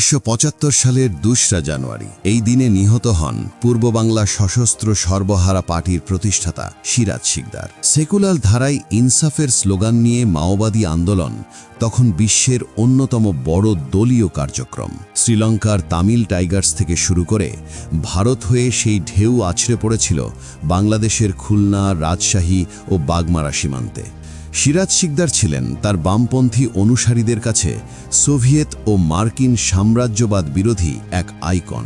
উনিশশো পঁচাত্তর সালের দোসরা জানুয়ারি। এই দিনে নিহত হন পূর্ব বাংলা সশস্ত্র সর্বহারা পার্টির প্রতিষ্ঠাতা সিরাজ শিকদার। সেকুলার ধারায় ইনসাফের স্লোগান নিয়ে মাওবাদী আন্দোলন তখন বিশ্বের অন্যতম বড় দলীয় কার্যক্রম। শ্রীলঙ্কার তামিল টাইগার্স থেকে শুরু করে ভারত হয়ে সেই ঢেউ আছড়ে পড়েছিল বাংলাদেশের খুলনা, রাজশাহী ও বাগমারা সীমান্তে। সিরাজ শিকদার ছিলেন তার বামপন্থী অনুসারীদের কাছে সোভিয়েত ও মার্কিন সাম্রাজ্যবাদ বিরোধী এক আইকন।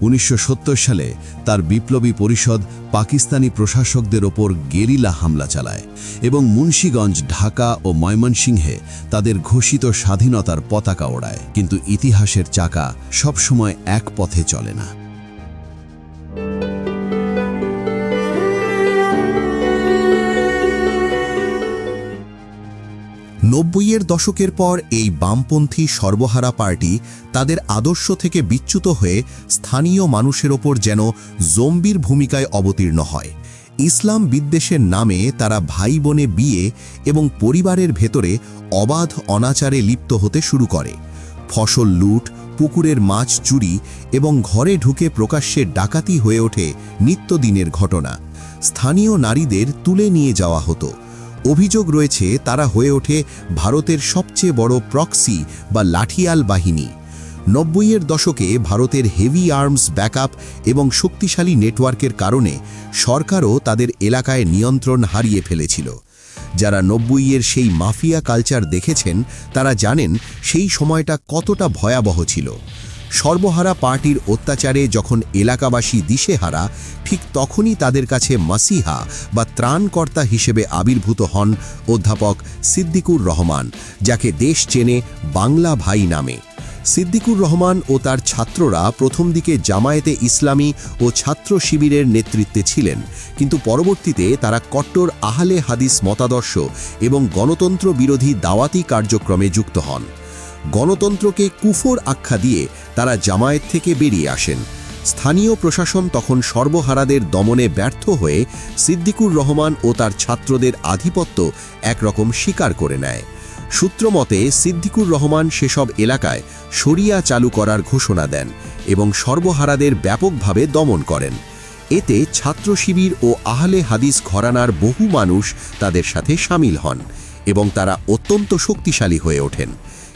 উনিশশো সত্তর সালে তার বিপ্লবী পরিষদ পাকিস্তানি প্রশাসকদের ওপর গেরিলা হামলা চালায় এবং মুন্সীগঞ্জ, ঢাকা ও ময়মনসিংহে তাদের ঘোষিত স্বাধীনতার পতাকা ওড়ায়। কিন্তু ইতিহাসের চাকা সবসময় এক পথে চলে না। নব্বইয়ের দশকের পর এই বামপন্থী সর্বহারা পার্টি তাদের আদর্শ থেকে বিচ্যুত হয়ে স্থানীয় মানুষের ওপর যেন জম্বির ভূমিকায় অবতীর্ণ হয়। ইসলাম বিদ্বেষের নামে তারা ভাই বোনে বিয়ে এবং পরিবারের ভেতরে অবাধ অনাচারে লিপ্ত হতে শুরু করে। ফসল লুট, পুকুরের মাছ চুরি এবং ঘরে ঢুকে প্রকাশ্যে ডাকাতি হয়ে ওঠে নিত্যদিনের ঘটনা। স্থানীয় নারীদের তুলে নিয়ে যাওয়া হতো। অভিযোগ রয়েছে, তারা হয়ে ওঠে ভারতের সবচেয়ে বড় প্রক্সি বা লাঠিয়াল বাহিনী। নব্বইয়ের দশকে ভারতের হেভি আর্মস ব্যাকআপ এবং শক্তিশালী নেটওয়ার্কের কারণে সরকারও তাদের এলাকায় নিয়ন্ত্রণ হারিয়ে ফেলেছিল। যারা নব্বইয়ের সেই মাফিয়া কালচার দেখেছেন, তারা জানেন সেই সময়টা কতটা ভয়াবহ ছিল। সর্বহারা পার্টির অত্যাচারে যখন এলাকাবাসী দিশেহারা, ঠিক তখনই তাদের কাছে মাসিহা বা ত্রাণকর্তা হিসেবে আবির্ভূত হন অধ্যাপক সিদ্দিকুর রহমান, যাকে দেশ চেনে বাংলা ভাই নামে। সিদ্দিকুর রহমান ও তার ছাত্ররা প্রথম দিকে জামায়াতে ইসলামী ও ছাত্র শিবিরের নেতৃত্বে ছিলেন, কিন্তু পরবর্তীতে তারা কট্টর আহলে হাদিস মতাদর্শ এবং গণতন্ত্র বিরোধী দাওয়াতি কার্যক্রমে যুক্ত হন। গণতন্ত্রকে কুফর আখ্যা দিয়ে তারা জামায়াত থেকে বেরিয়ে আসেন। স্থানীয় প্রশাসন তখন সর্বহারাদের দমনে ব্যর্থ হয়ে সিদ্দিকুর রহমান ও তার ছাত্রদের আধিপত্য একরকম স্বীকার করে নেয়। সূত্রমতে সিদ্দিকুর রহমান সেসব এলাকায় সরিয়া চালু করার ঘোষণা দেন এবং সর্বহারাদের ব্যাপকভাবে দমন করেন। এতে ছাত্র শিবির ও আহলে হাদিস ঘরানার বহু মানুষ তাদের সাথে সামিল হন। এবং তারা অত্যন্ত শক্তিশালী হয়ে ওঠেন।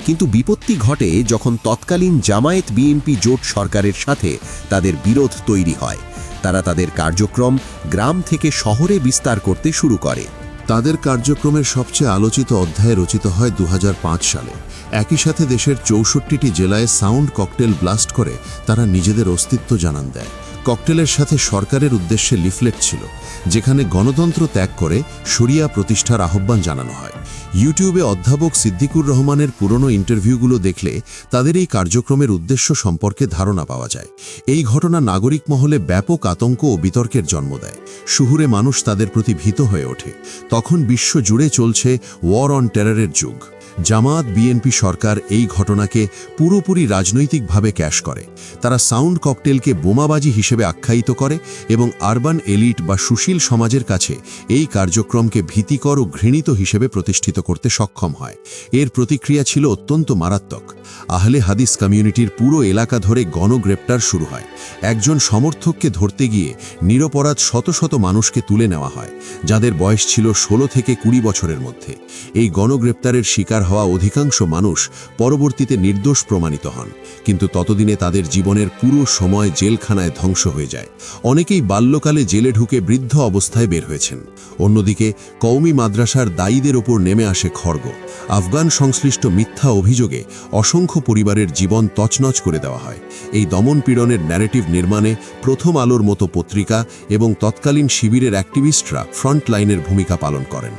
কিন্তু বিপত্তি ঘটে যখন তৎকালীন জামায়াত বিএনপি জোট সরকারের সাথে তাদের বিরোধ তৈরি হয়। তারা তাদের কার্যক্রম গ্রাম থেকে শহরে বিস্তার করতে শুরু করে। তাদের কার্যক্রমের সবচেয়ে আলোচিত অধ্যায় রচিত হয় দু হাজার পাঁচ সালে। একই সাথে দেশের চৌষট্টিটি জেলায় সাউন্ড ককটেল ব্লাস্ট করে তারা নিজেদের অস্তিত্ব জানান দেয়। ককটেলের সাথে সরকারের উদ্দেশ্যে লিফলেট ছিল, যেখানে গণতন্ত্র ত্যাগ করে শরিয়া প্রতিষ্ঠার আহ্বান জানানো হয়। ইউটিউবে অধ্যাপক সিদ্দিকুর রহমানের পুরনো ইন্টারভিউগুলো দেখলে তাদের এই কার্যক্রমের উদ্দেশ্য সম্পর্কে ধারণা পাওয়া যায়। এই ঘটনা নাগরিক মহলে ব্যাপক আতঙ্ক ও বিতর্কের জন্ম দেয়। শহুরে মানুষ তাদের প্রতি ভীত হয়ে ওঠে। তখন বিশ্ব জুড়ে চলছে ওয়ার অন টেরারের যুগ। জামাত বিএনপি সরকার এই ঘটনাকে পুরোপুরি রাজনৈতিকভাবে ক্যাশ করে। তারা সাউন্ড ককটেলকে বোমাবাজি হিসেবে আখ্যায়িত করে এবং আরবান এলিট বা সুশীল সমাজের কাছে এই কার্যক্রমকে ভীতিকর ও ঘৃণিত হিসেবে প্রতিষ্ঠিত করতে সক্ষম হয়। এর প্রতিক্রিয়া ছিল অত্যন্ত মারাত্মক। আহলে হাদিস কমিউনিটির পুরো এলাকা ধরে গণগ্রেপ্তার শুরু হয়। একজন সমর্থককে ধরতে গিয়ে নিরপরাধ শত শত মানুষকে তুলে নেওয়া হয়, যাদের বয়স ছিল ষোলো থেকে কুড়ি বছরের মধ্যে। এই গণগ্রেপ্তারের শিকার হওয়া অধিকাংশ মানুষ পরবর্তীতে নির্দোষ প্রমাণিত হন। কিন্তু ততদিনে তাদের জীবনের পুরো সময় জেলখানায় ধ্বংস হয়ে যায়। অনেকেই বাল্যকালে জেলে ঢুকে বৃদ্ধ অবস্থায় বের হয়েছেন। অন্যদিকে কৌমি মাদ্রাসার দায়ীদের ওপর নেমে আসে খড়গ। আফগান সংশ্লিষ্ট মিথ্যা অভিযোগে অসংখ্য পরিবারের জীবন তছনছ করে দেওয়া হয়। এই দমন পীড়নের ন্যারেটিভ নির্মাণে প্রথম আলোর মতো পত্রিকা এবং তৎকালীন শিবিরের অ্যাক্টিভিস্টরা ফ্রন্ট লাইনের ভূমিকা পালন করেন।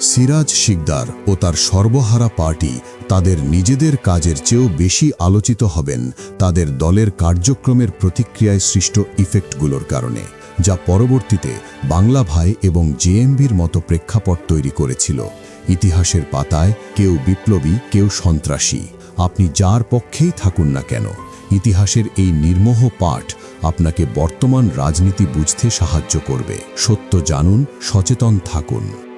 সিরাজ শিকদার ও তার সর্বহারা পার্টি তাদের নিজেদের কাজের চেয়েও বেশি আলোচিত হবেন তাদের দলের কার্যক্রমের প্রতিক্রিয়ায় সৃষ্ট ইফেক্টগুলোর কারণে, যা পরবর্তীতে বাংলা ভাই এবং জেএমবির মতো প্রেক্ষাপট তৈরি করেছিল। ইতিহাসের পাতায়, কেউ বিপ্লবী, কেউ সন্ত্রাসী, আপনি যার পক্ষেই থাকুন না কেন, ইতিহাসের এই নির্মোহ পাঠ আপনাকে বর্তমান রাজনীতি বুঝতে সাহায্য করবে। সত্য জানুন, সচেতন থাকুন।